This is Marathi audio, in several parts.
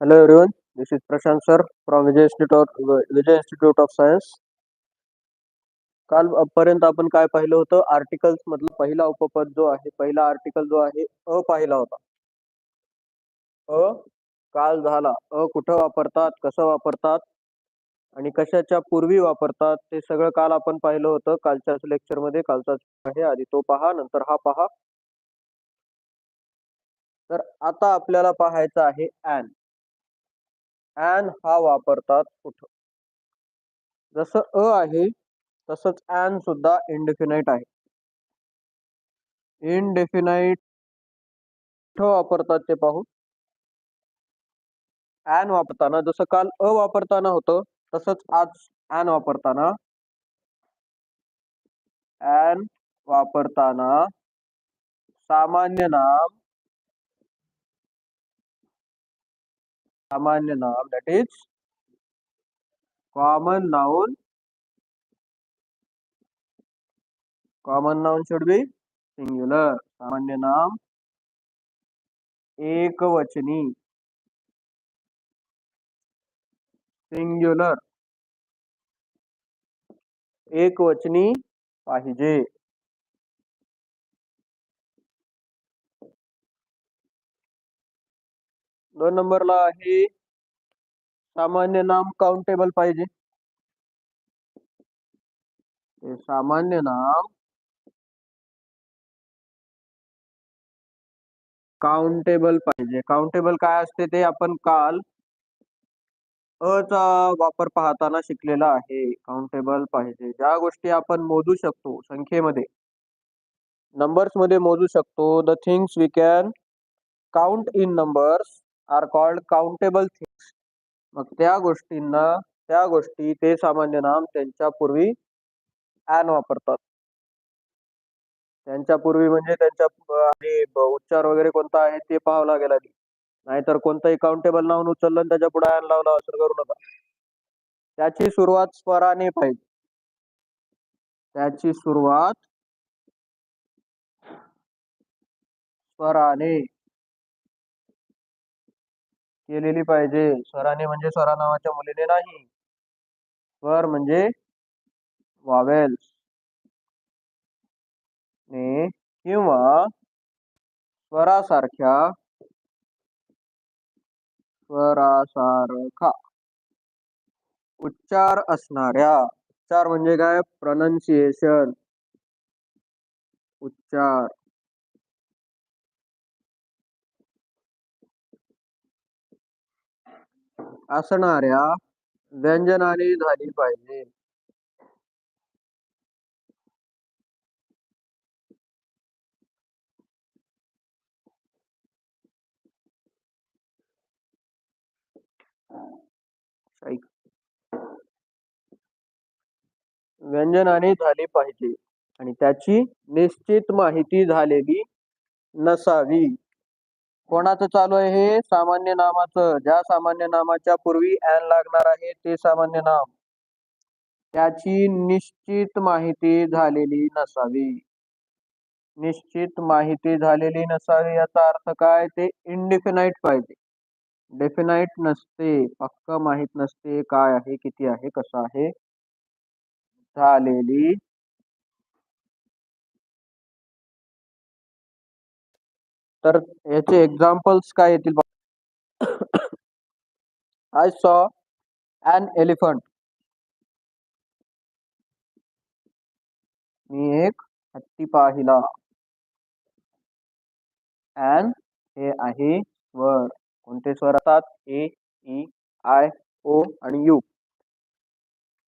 Hello everyone, this is Prashant sir from Vijay Institute Vijay Institute of Science. काल पर्यंत आपण काय पाहिलं होतं? आर्टिकल्स मधला पहिला उपपद जो आहे पहिला आर्टिकल जो आहे अ पाहिला होता. अ काल झाला. अ कुठं वापरतात कसं वापरतात आणि कशाच्या पूर्वी वापरतात ते सगळं काल आपण पाहिलं होतं. कालच्याच लेक्चरमध्ये कालचा आहे. आधी तो पहा नंतर हा पहा. तर आता आपल्याला पाहायचं आहे ॲन ॲन हा वापरतात कुठं? जसं अ आहे तसंच ॲन सुद्धा इनडेफिनाईट आहे. इनडेफिनाईट कुठं वापरतात ते पाहू. ॲन वापरताना जसं काल अ वापरताना होतं तसंच आज ॲन वापरताना. ॲन वापरताना सामान्य नाम सामान्य नाम that is common noun common noun should be singular सामान्य नाम एकवचनी. सिंग्युलर एकवचनी पाहिजे. दोन नंबरला आहे. सामान्य नाम काउंटेबल पाहिजे. सामान्य नाम काउंटेबल पाहिजे. काउंटेबल काय असते ते आपण काल अ चा वापर पाहताना शिकलेला आहे. काउंटेबल पाहिजे. ज्या गोष्टी आपण मोजू शकतो संख्येमध्ये नंबर्समध्ये मोजू शकतो. The things we can count in numbers are called countable things मग त्या गोष्टींना त्या गोष्टी ते सामान्य नाम त्यांच्या पूर्वी ॲन वापरतात. त्यांच्या पूर्वी म्हणजे त्यांच्या आणि उच्चार वगैरे कोणता आहे ते पाहावं लागेल आधी. नाहीतर कोणतंही काउंटेबल नाव उचललं आणि त्याच्या पुढे ॲन लावला असं करू नका. त्याची सुरुवात स्वराने पाहिजे. त्याची सुरुवात स्वराने. केलेली पाहिजे. स्वराने म्हणजे स्वरा नावाच्या मुलीने नाही. स्वर म्हणजे वावेल्स ने किंवा स्वरासारख्या स्वरासारखा उच्चार असणाऱ्या उच्चार म्हणजे काय? प्रनन्सिएशन उच्चार. असणाऱ्या व्यंजनाने झाली पाहिजे. व्यंजनाने झाली पाहिजे आणि त्याची निश्चित माहिती झालेली नसावी. कोणाचं चालू आहे हे सामान्य नामाचं? ज्या सामान्य नामाच्या पूर्वी ॲन लागणार आहे ते सामान्य नाम. त्याची निश्चित माहिती झालेली नसावी. निश्चित माहिती झालेली नसावी याचा अर्थ काय? ते इनडिफिनाईट पाहिजे. डेफिनाईट नसते. पक्क माहीत नसते. काय आहे? किती आहे? कसं आहे? झालेली तर याचे एक्झाम्पल्स काय येतील आय सॉ अन एलिफंट मी एक हत्ती पाहिला. अँड हे आहे स्वर कोणते स्वर असतात? ए ई आय ओ आणि यू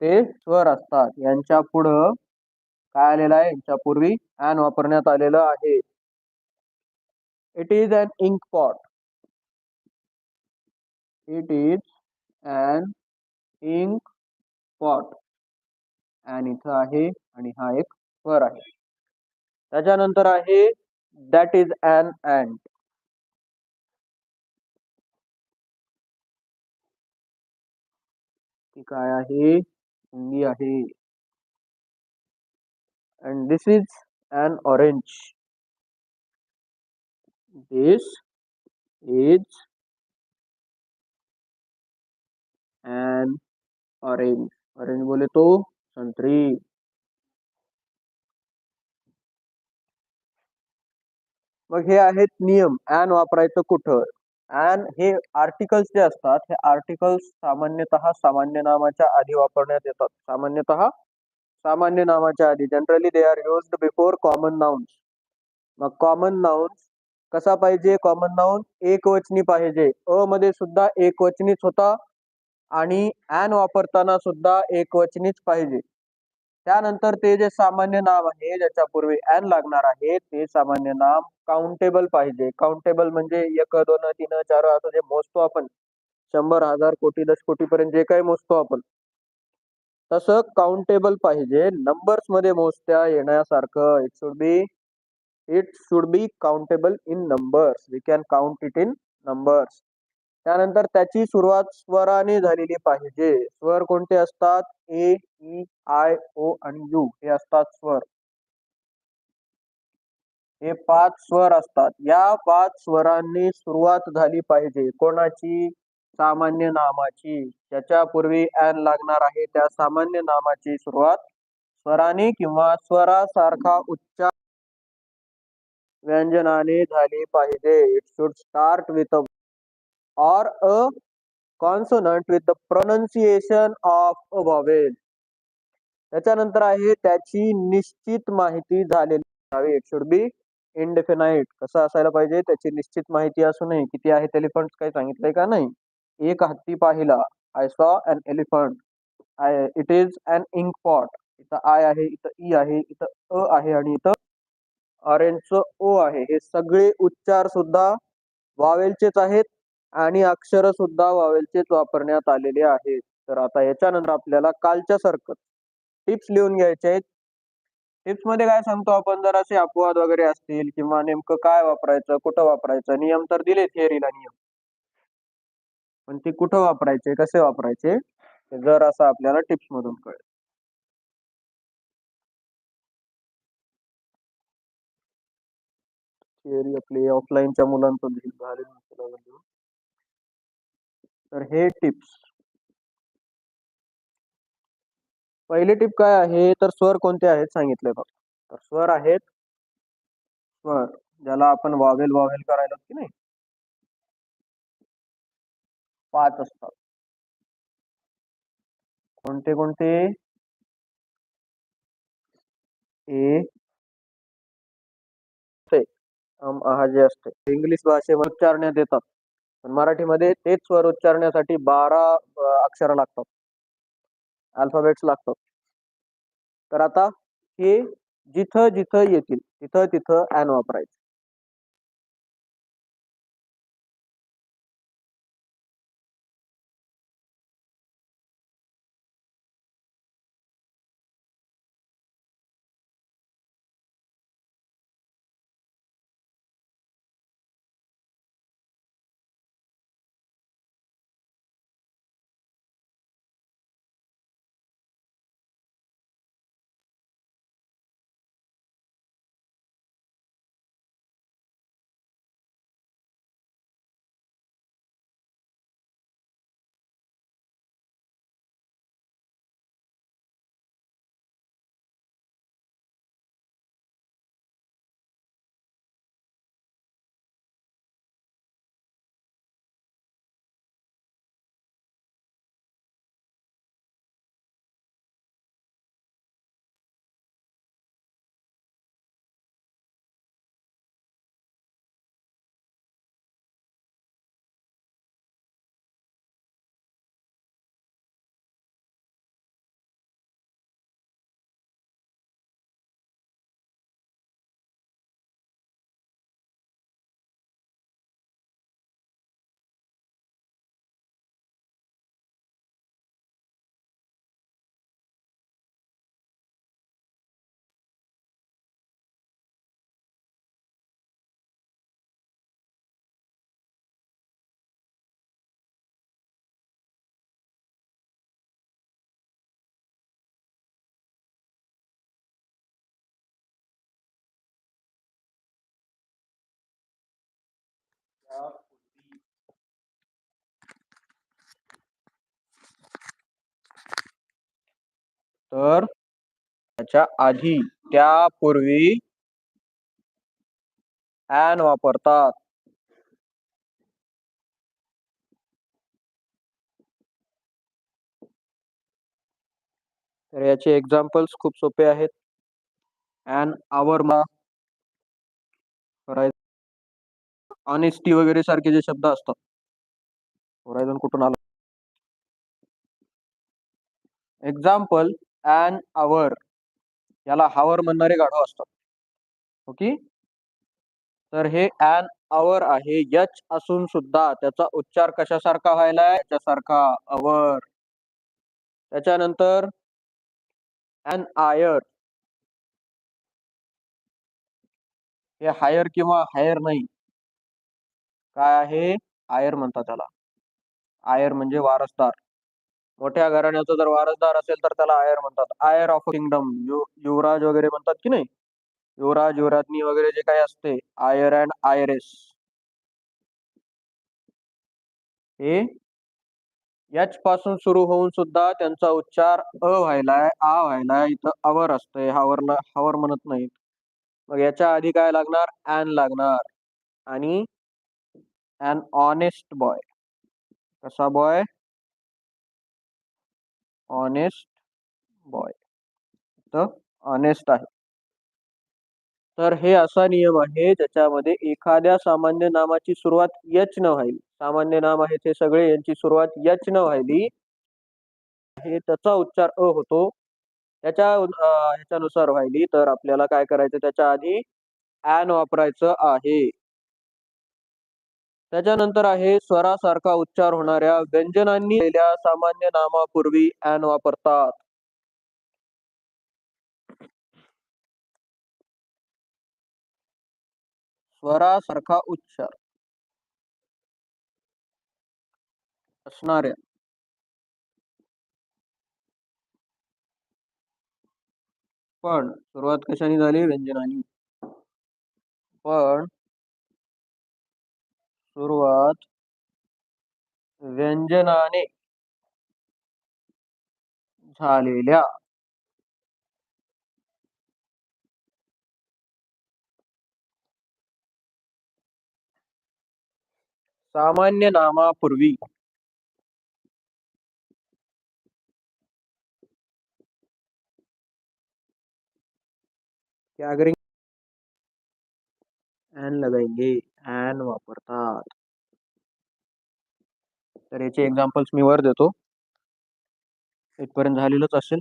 ते स्वर असतात. यांच्या पुढं काय आलेलं आहे? यांच्या पूर्वी वापरण्यात आलेलं आहे. It is an ink pot it is an ink pot an इथं आहे आणि हा एक स्वर आहे. त्याच्यानंतर आहे दॅट इज अन अँड ती काय आहे? मुंगी आहे. And this is an orange this is an orange orange बोले तो संत्री. मग हे आहेत नियम. ॲन वापरायचं कुठं? ॲन हे आर्टिकल्स जे असतात हे आर्टिकल्स सामान्यतः सामान्य नामाच्या आधी वापरण्यात येतात. सामान्यतः सामान्य नामाच्या आधी. Generally they are used before common nouns मग कॉमन नाउन्स कसा पाहिजे? कॉमन नाउन एकवचनी पाहिजे. अ मध्ये सुद्धा एकवचनीच होता आणि ॲन वापरताना सुद्धा एकवचनीच पाहिजे. त्यानंतर ते जे सामान्य नाम आहे ज्याच्या पूर्वी ॲन लागणार आहे ते सामान्य नाम काउंटेबल पाहिजे. काउंटेबल म्हणजे एक दोन तीन चार असं जे मोजतो आपण. शंभर हजार कोटी दश कोटी पर्यंत जे काही मोजतो आपण. तसं काउंटेबल पाहिजे. नंबर्समध्ये मोजत्या येण्यासारखं it should be it should be countable in numbers we can count it in numbers त्यानंतर त्याची सुरुवात स्वराने झालेली पाहिजे. स्वर कोणते असतात? ए ई आय ओ आणि यू हे असतात स्वर. हे पाच स्वर असतात. या पाच स्वरांनी सुरुवात झाली पाहिजे. कोणाची? सामान्य नामाची. ज्याच्या पूर्वी ॲन लागणार आहे त्या सामान्य नामाची सुरुवात स्वराने किंवा स्वरासारखा उच्चार व्यंजनाने झाली पाहिजे. It should start with or a consonant with the pronunciation of a vowel त्याच्यानंतर आहे त्याची निश्चित माहिती झालेली हवी. इट शुड बी इनडेफिनाइट कसं असायला पाहिजे? त्याची निश्चित माहिती असू नये. किती आहेत एलिफंट काही सांगितलंय का नाही? एक हत्ती पाहिला. I saw an elephant I it is an ink pot इथं आय आहे इथं ई आहे इथं अ आहे आणि इथं ऑरेंजचं ओ आहे. हे सगळे उच्चार सुद्धा वावेलचेच आहेत आणि अक्षर सुद्धा वावेलचेच वापरण्यात आलेले आहेत. तर आता याच्यानंतर आपल्याला कालच्या सारखं टिप्स लिहून घ्यायचे आहेत. टिप्समध्ये काय सांगतो आपण? जर असे अपवाद वगैरे असतील किंवा नेमकं काय वापरायचं कुठं वापरायचं नियम तर दिले थिअरीला नियम. पण ते कुठं वापरायचे कसे वापरायचे? जर असं आपल्याला टिप्स मधून कळेल. थिअरी आपली ऑफलाईनच्या मुलांचं तर हे टिप्स पहिली टिप काय आहे? तर स्वर कोणते आहेत सांगितले बघ. तर स्वर आहेत स्वर ज्याला आपण वावेल वावेल करायला की नाही? पाच असतात. कोणते कोणते? ए आहा जे असते. इंग्लिश भाषेवर उच्चारण्यात येतात पण मराठीमध्ये तेच स्वर उच्चारण्यासाठी बारा अक्षर लागतात. अल्फाबेट्स लागतात. तर आता हे जिथं जिथं येतील तिथं तिथं ॲन वापरायचं. would be तर त्याच्या आधी त्यापूर्वी ॲन वापरतात. तर याचे एक्झाम्पल्स खूप सोपे आहेत. अँड आवर मा ऑनेस्टी वगैरे सारखे जे शब्द असतात. होरायझन कुठून आला? एक्झाम्पल अँड आवर याला हावर म्हणणारे गाढव असतात. ओके तर हे अँड आवर आहे. यच असून सुद्धा त्याचा उच्चार कशासारखा व्हायलाय त्याच्यासारखा अवर त्याच्यानंतर अँड आयर हे हायर किंवा हायर नाही. काय आहे? आयर म्हणतात त्याला. आयर म्हणजे वारसदार. मोठ्या घराण्याचा जर वारसदार असेल तर त्याला आयर म्हणतात. Iyer of kingdom. युवराज वगैरे म्हणतात की नाही? युवराज युवराज्ञी वगैरे जे काही असते आयर अँड आयरेस. हे याच पासून सुरू होऊन सुद्धा त्यांचा उच्चार अ व्हायलाय आ व्हायलाय इथं अवर असतंय. हावर हावर म्हणत नाहीत. मग याच्या आधी काय लागणार? ॲन लागणार. आणि an ऑनेस्ट बॉय कसा बॉय ऑनेस्ट बॉय तर ऑनेस्ट आहे. तर हे असा नियम आहे ज्याच्यामध्ये एखाद्या सामान्य नामाची सुरुवात यच न व्हायली. सामान्य नाम आहे ते सगळे यांची सुरुवात यच न व्हायली. हे त्याचा उच्चार अ होतो. त्याच्या ह्याच्यानुसार व्हायली. तर आपल्याला काय करायचं? त्याच्या आधी ॲन वापरायचं आहे. त्याच्यानंतर आहे स्वरासारखा उच्चार होणाऱ्या व्यंजनांनी सामान्य नामापूर्वी ॲन वापरतात. स्वरासारखा उच्चार असणाऱ्या पण सुरुवात कशाने झाली? व्यंजनानी. पण सुरुवात व्यंजनाने झालेल्या सामान्य नामापूर्वी क्या करेंगे ॲन लगाएंगे. फॅन वापरतात. तर याचे एक्झाम्पल्स मी वर देतो. इथपर्यंत झालेलंच असेल.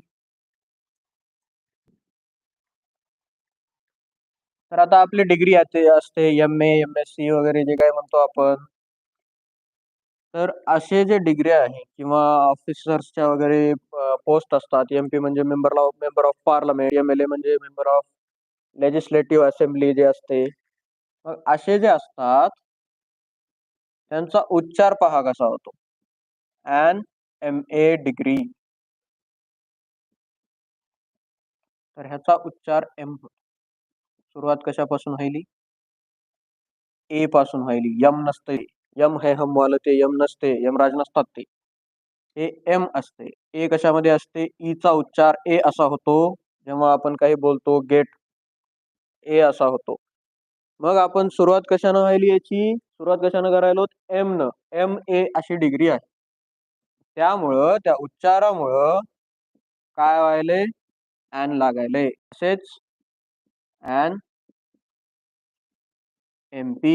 तर आता आपली डिग्री असते M A M S C वगैरे जे काय म्हणतो आपण. तर असे जे डिग्री आहे किंवा ऑफिसर्सच्या वगैरे पोस्ट असतात एम पी म्हणजे member of member of parliament M L A म्हणजे मेंबर ऑफ लेजिस्लेटिव्ह असेंब्ली जे असते. मग असे जे असतात त्यांचा उच्चार पहा कसा होतो. एन एम ए डिग्री तर ह्याचा उच्चार एम सुरुवात कशापासून व्हायली? ए पासून व्हायली. यम नसते. यम हे हम वाल ते यम नसते. यमराज नसतात ते. हे एम असते. ए कशामध्ये असते? E ईचा उच्चार ए असा होतो. जेव्हा आपण काही बोलतो गेट ए असा होतो. मग आपण सुरुवात कशानं व्हायली याची? सुरुवात कशानं करायलो? एम न. एम ए अशी डिग्री आहे. त्यामुळं त्या उच्चारामुळं काय व्हायले? अँड लागायले. तसेच and M P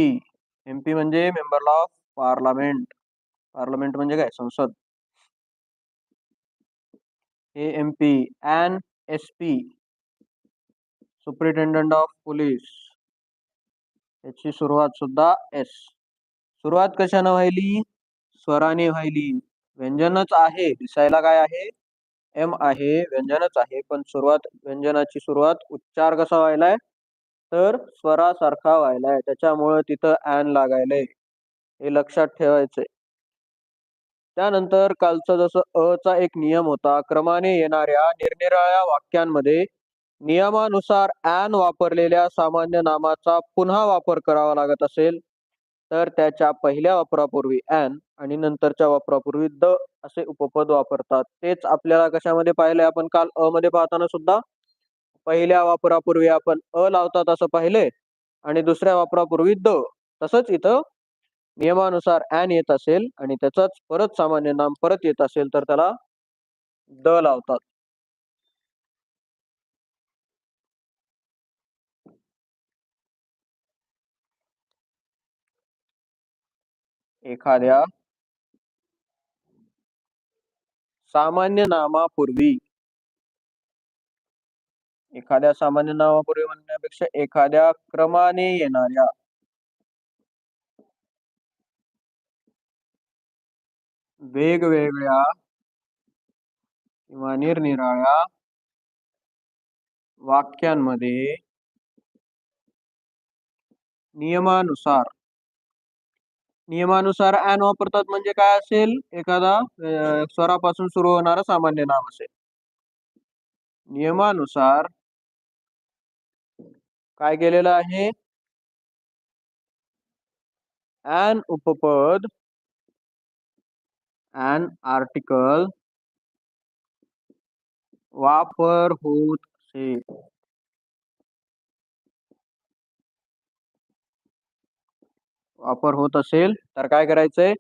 M P म्हणजे मेंबर ऑफ पार्लमेंट पार्लमेंट म्हणजे काय? संसद. A M P and S P superintendent of police याची सुरुवात सुद्धा एस सुरुवात कशानं व्हायली? स्वराने व्हायली. व्यंजनच आहे दिसायला काय आहे? एम आहे व्यंजनच आहे. पण सुरुवात व्यंजनाची सुरुवात उच्चार कसा व्हायलाय? तर स्वरासारखा व्हायलाय. त्याच्यामुळे तिथं ॲन लागायलंय. हे लक्षात ठेवायचंय. त्यानंतर कालचा जसं अ चा एक नियम होता क्रमाने येणाऱ्या निरनिराळ्या वाक्यांमध्ये नियमानुसार ॲन वापरलेल्या सामान्य नामाचा पुन्हा वापर करावा लागत असेल तर त्याच्या पहिल्या वापरापूर्वी ॲन आणि नंतरच्या वापरापूर्वी द असे उपपद वापरतात. तेच आपल्याला कशामध्ये पाहिले आपण काल अ मध्ये पाहताना सुद्धा पहिल्या वापरापूर्वी आपण अ लावतात असं पाहिले आणि दुसऱ्या वापरापूर्वी द. तसंच इथं नियमानुसार ॲन येत असेल आणि त्याचाच परत सामान्य नाम परत येत असेल तर त्याला द लावतात. एखाद्या सामान्य नामापूर्वी एखाद्या सामान्य नामापूर्वी म्हणण्यापेक्षा एखाद्या क्रमाने येणाऱ्या वेगवेगळ्या किंवा निरनिराळ्या वाक्यांमध्ये नियमानुसार नियमानुसार ॲन वापरतात म्हणजे काय असेल? एखादा स्वरापासून सुरू होणारा सामान्य नाम असेल. नियमानुसार काय केलेलं आहे? ॲन उपपद ॲन आर्टिकल वापर होत असेल वापर होत असेल तर काय करायचंय?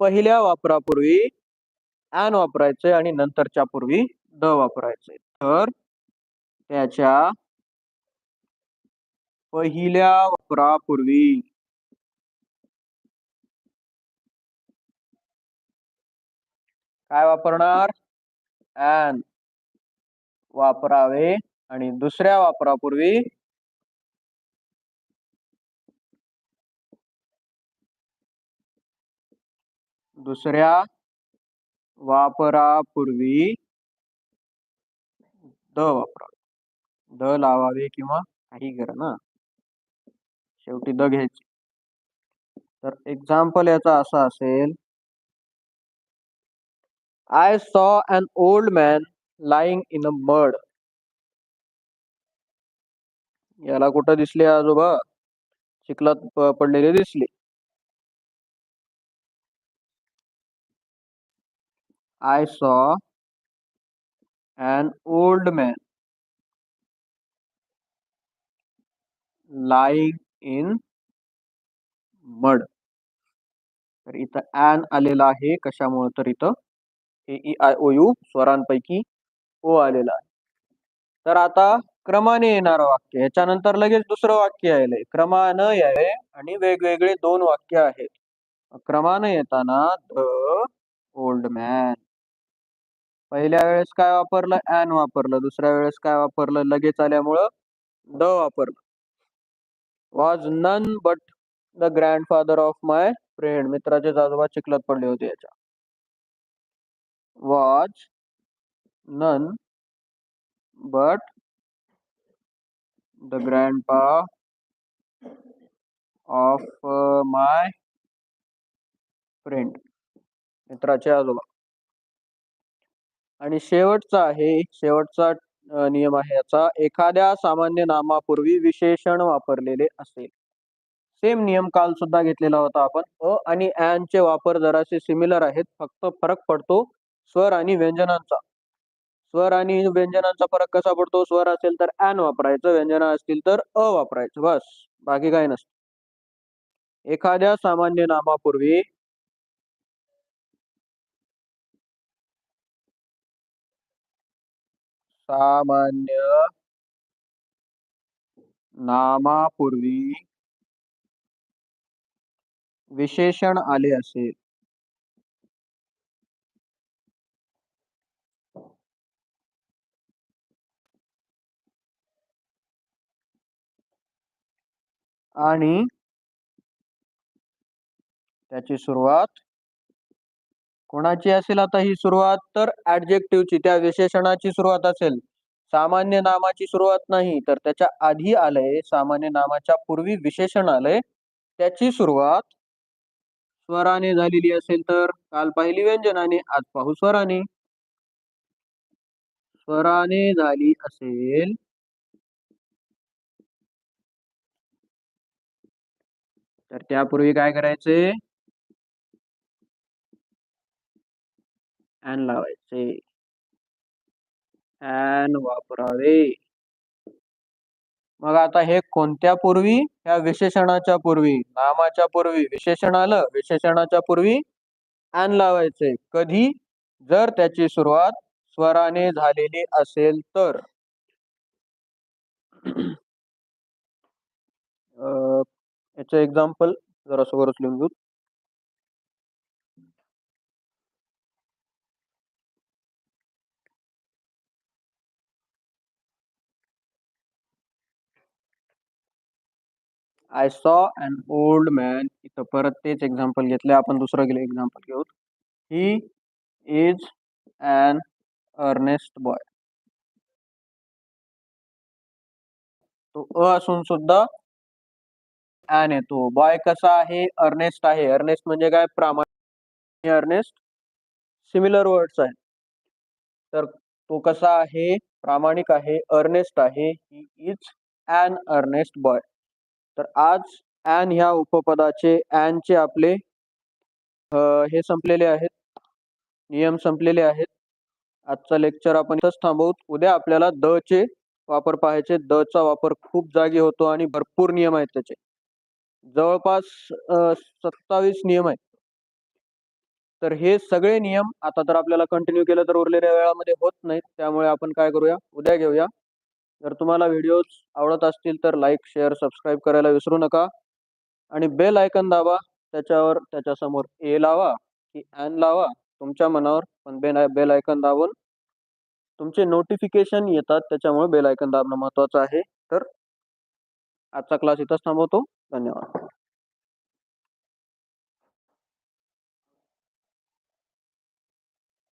पहिल्या वापरापूर्वी ॲन वापरायचंय आणि नंतरच्या पूर्वी द वापरायचंय. तर त्याच्या पहिल्या वापरापूर्वी काय वापरणार? ॲन वापरावे आणि दुसऱ्या वापरापूर्वी दुसऱ्या वापरापूर्वी द वापरा. द लावावे किंवा काही करा ना. शेवटी द घ्यायची. तर एक्झाम्पल याचा असा असेल. I saw an old man lying in a mud याला कुठं दिसले आजोबा? चिखलात पडलेले दिसले. I saw an old man lying in mud तर इथं ॲन आलेला आहे. कशामुळे? तर इथं A E I O U स्वरांपैकी O आलेला आहे. तर आता क्रमाने येणार वाक्य. याच्यानंतर लगेच दुसरं वाक्य यायलंय. क्रमानं यावे आणि वेगवेगळे दोन वाक्य आहेत. क्रमानं येताना द ओल्ड मॅन. पहिल्या वेळेस काय वापरलं? ॲन वापरलं. दुसऱ्या वेळेस काय वापरलं? लगेच आल्यामुळं द वापरलं. Was none but the grandfather of my friend मित्राचे आजोबा चिखलत पडले होते याच्या. Was none but the grandpa of my friend मित्राचे आजोबा. आणि शेवटचा आहे शेवटचा नियम आहे याचा. एखाद्या सामान्य नामापूर्वी विशेषण वापरलेले असेल. सेम नियम काल सुद्धा घेतलेला होता आपण. अ आणि ॲन चे वापर जरासे सिमिलर आहेत. फक्त फरक पडतो स्वर आणि व्यंजनांचा. स्वर आणि व्यंजनांचा फरक कसा पडतो? स्वर असेल तर ॲन वापरायचं व्यंजन असतील तर अ वापरायचं. बस बाकी काय नसतं. एखाद्या सामान्य नामापूर्वी सामान्य नामापूर्वी विशेषण आले असेल. आणि त्याची सुरुवात कोणाची असेल आता ही सुरुवात? तर ऍडजेक्टिव्हची त्या विशेषणाची सुरुवात असेल. सामान्य नामाची सुरुवात नाही तर त्याच्या आधी आलंय सामान्य नामाच्या पूर्वी विशेषण आलंय. त्याची सुरुवात स्वराने झालेली असेल तर काल पाहिली व्यंजनाने आज पाहू स्वराने. स्वराने झाली असेल. तर त्यापूर्वी काय करायचे फॅन लावायचे फॅन वापरावे मग आता हे कोणत्या पूर्वी? ह्या विशेषणाच्या पूर्वी नामाच्या पूर्वी विशेषण आलं विशेषणाच्या पूर्वी ॲन लावायचे. कधी? जर त्याची सुरुवात स्वराने झालेली असेल तर. याचं एक्झाम्पल जरा समोरच लिहून घेऊ. I saw an old man इथं परत तेच एक्झाम्पल घेतले आपण दुसरं गेले एक्झाम्पल घेऊ he is an earnest boy तो अ असून सुद्धा ॲन येतो बॉय कसा आहे? अर्नेस्ट आहे. अर्नेस्ट म्हणजे काय? प्रामाणिक अर्नेस्ट सिमिलर वर्ड्स आहे तर तो कसा आहे? प्रामाणिक आहे. अर्नेस्ट आहे. He is an earnest boy तर आज ॲन ह्या उपपदाचे ॲनचे आपले हे संपलेले आहेत. नियम संपलेले आहेत. आजचा लेक्चर आपण इथंच थांबवू. उद्या आपल्याला द चे वापर पाहायचे. द चा वापर खूप जागी होतो आणि भरपूर नियम आहेत त्याचे. जवळपास सत्तावीस नियम आहेत. तर हे सगळे नियम आता तर आपल्याला कंटिन्यू केलं तर उरलेल्या वेळामध्ये होत नाहीत. त्यामुळे आपण काय करूया? उद्या घेऊया. जर तुम्हाला व्हिडिओज आवडत असतील तर लाईक शेअर सबस्क्राईब करायला विसरू नका. आणि बेल आयकन दाबा त्याच्यावर त्याच्यासमोर ए लावा की ॲन लावा तुमच्या मनावर पण बेल बेल आयकन दाबून तुमचे नोटिफिकेशन येतात त्याच्यामुळे बेल आयकन दाबणं महत्त्वाचं आहे. तर आजचा क्लास इथंच थांबवतो. धन्यवाद.